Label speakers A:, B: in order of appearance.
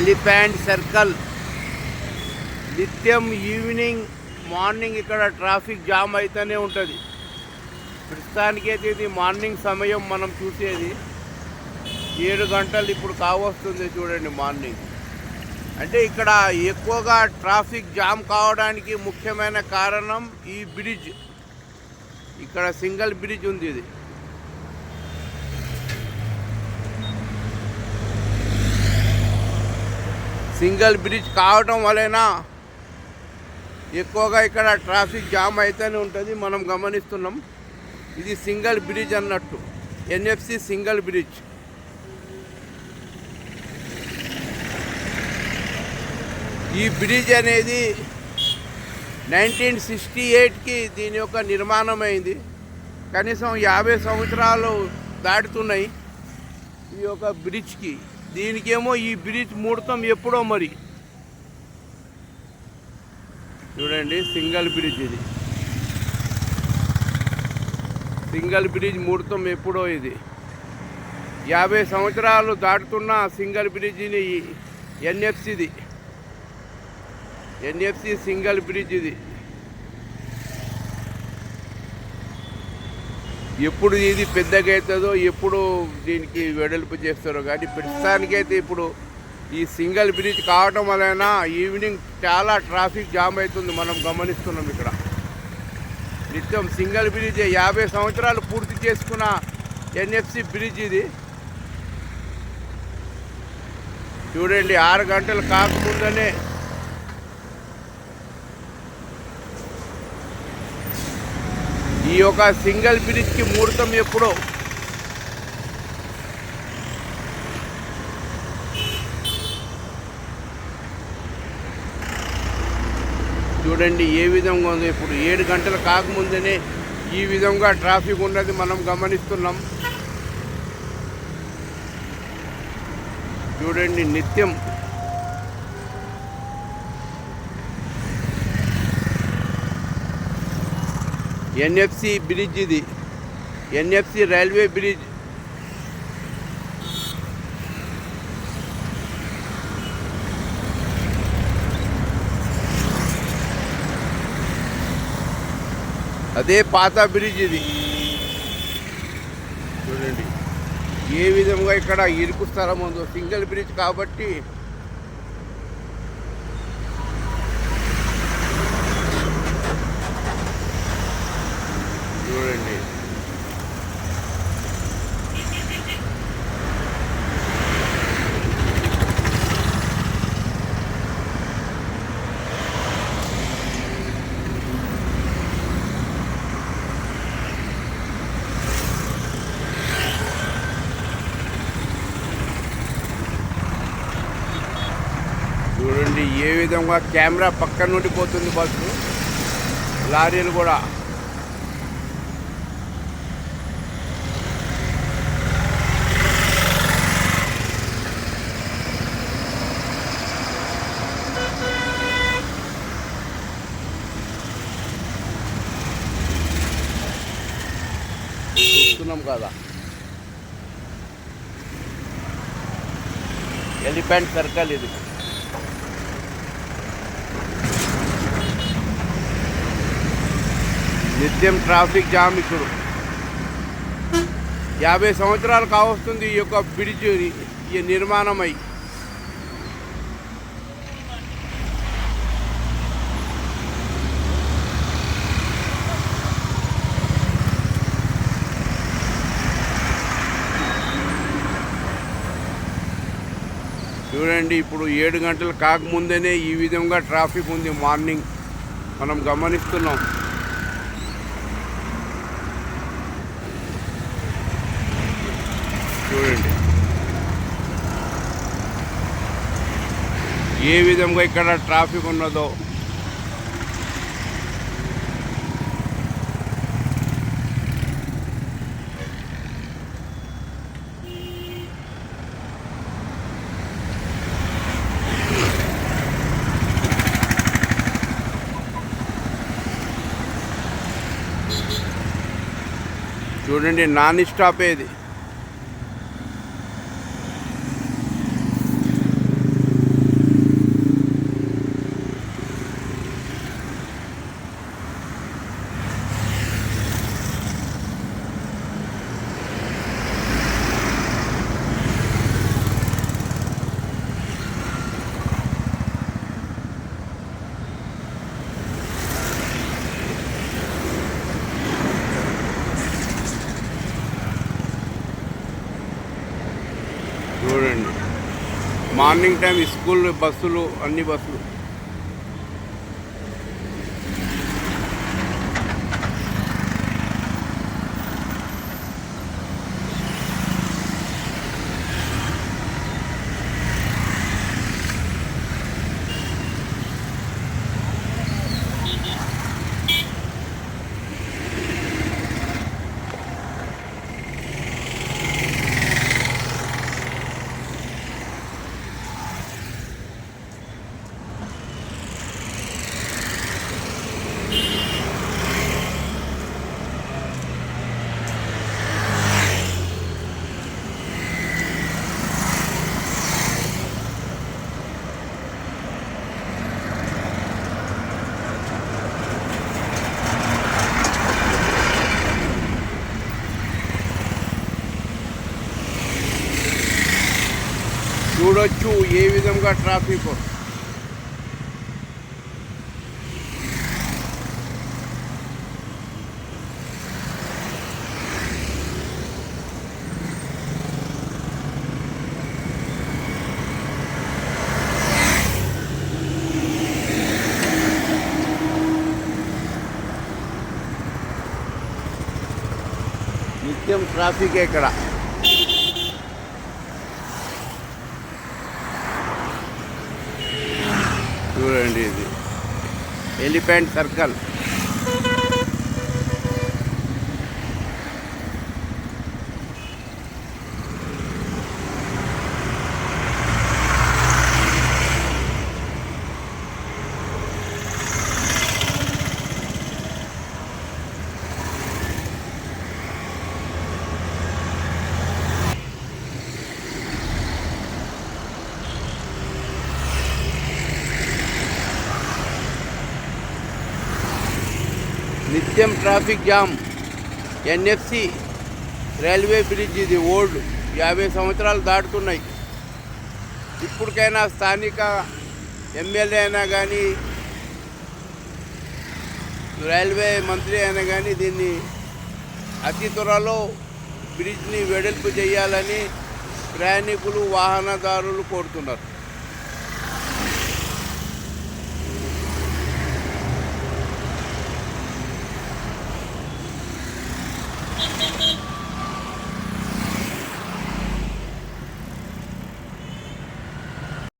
A: Elephant circle. నిత్యం evening morning ఇక్కడ traffic jam అయితేనే ఉంటుంది. ప్రస్తుతానికైతే ఇది మార్నింగ్ సమయం మనం చూసేది. ఏడు గంటలు ఇప్పుడు కావస్తుంది చూడండి మార్నింగ్. అంటే ఇక్కడ ఎక్కువగా ట్రాఫిక్ జామ్ కావడానికి ముఖ్యమైన కారణం ఈ బ్రిడ్జ్. ఇక్కడ సింగిల్ బ్రిడ్జ్ ఉంది ఇది. సింగిల్ బ్రిడ్జ్ కావడం వలన ఎక్కువగా ఇక్కడ ట్రాఫిక్ జామ్ అయితేనే ఉంటుంది. మనం గమనిస్తున్నాం. ఇది సింగిల్ బ్రిడ్జ్ అన్నట్టు. NFC single bridge. ఈ బ్రిడ్జ్ అనేది నైన్టీన్ సిక్స్టీ ఎయిట్కి దీని యొక్క నిర్మాణం అయింది కనీసం యాభై సంవత్సరాలు దాటుతున్నాయి ఈ యొక్క బ్రిడ్జ్కి. దీనికేమో ఈ బ్రిడ్జ్ ముడతాం ఎప్పుడో మరి? చూడండి సింగల్ బ్రిడ్జ్ ఇది. సింగల్ బ్రిడ్జ్ ముడతాం ఎప్పుడో ఇది. యాభై సంవత్సరాలు దాటుతున్న సింగల్ బ్రిడ్జిని ఎన్ఎఫ్సిది ఎన్ఎఫ్సి సింగల్ బ్రిడ్జ్ ఇది. ఎప్పుడు ఇది పెద్దగా అవుతుందో ఎప్పుడు దీనికి వెడల్పు చేస్తారో కానీ ప్రస్తుతానికైతే ఇప్పుడు ఈ సింగిల్ బ్రిడ్జ్ కావటం వలన ఈవినింగ్ చాలా ట్రాఫిక్ జామ్ అవుతుంది మనం గమనిస్తున్నాం ఇక్కడ. నిత్యం సింగిల్ బ్రిడ్జ్ యాభై సంవత్సరాలు పూర్తి చేసుకున్న ఎన్ఎఫ్సి బ్రిడ్జ్ ఇది. చూడండి ఆరు గంటలు కాకముందనే ఈ యొక్క సింగిల్ బ్రిడ్జ్కి ముహూర్తం ఎప్పుడో? చూడండి ఏ విధంగా ఉంది? ఇప్పుడు ఏడు గంటలు కాకముందనే ఈ విధంగా ట్రాఫిక్ ఉన్నది మనం గమనిస్తున్నాం. చూడండి నిత్యం ఎన్ఎఫ్సి బ్రిడ్జ్ ఇది. NFC railway bridge. అదే పాత బ్రిడ్జ్ ఇది. చూడండి. ఏ విధంగా ఇక్కడ ఇరుకు స్థలం ఉందో. సింగిల్ బ్రిడ్జ్ కాబట్టి చూడండి చూడండి ఏ విధంగా కెమెరా పక్కన నుండి పోతుంది బస్సు లారీలు కూడా. చూస్తున్నాం కదా. ఎలిఫెంట్ సర్కల్ ఇది. నిత్యం ట్రాఫిక్ జామ్ ఇప్పుడు యాభై సంవత్సరాలు కావస్తుంది ఈ యొక్క బ్రిడ్జ్ నిర్మాణమై. చూడండి ఇప్పుడు ఏడు గంటలు కాకముందేనే ఈ విధంగా ట్రాఫిక్ ఉంది మార్నింగ్. మనం గమనిస్తున్నాం. చూడండి. ఏ విధంగా ఇక్కడ ట్రాఫిక్ ఉన్నదో. చూడండి నాన్ స్టాప్ ఏది చూడండి మార్నింగ్ టైం స్కూల్ బస్సులు అన్ని బస్సులు. చూడొచ్చు ఏ విధంగా ట్రాఫిక్ నిత్యం ట్రాఫిక్ ఇక్కడ చూడండి ఇది. ఎలిఫెంట్ సర్కిల్ నిత్యం traffic jam. NFC railway bridge ఇది ఓల్డ్. యాభై సంవత్సరాలు దాటుతున్నాయి. ఇప్పటికైనా స్థానిక ఎమ్మెల్యే అయినా కానీ రైల్వే మంత్రి అయినా కానీ దీన్ని అతి త్వరలో బ్రిడ్జ్ని వెడల్పు చేయాలని ప్రయాణికులు వాహనదారులు కోరుతున్నారు.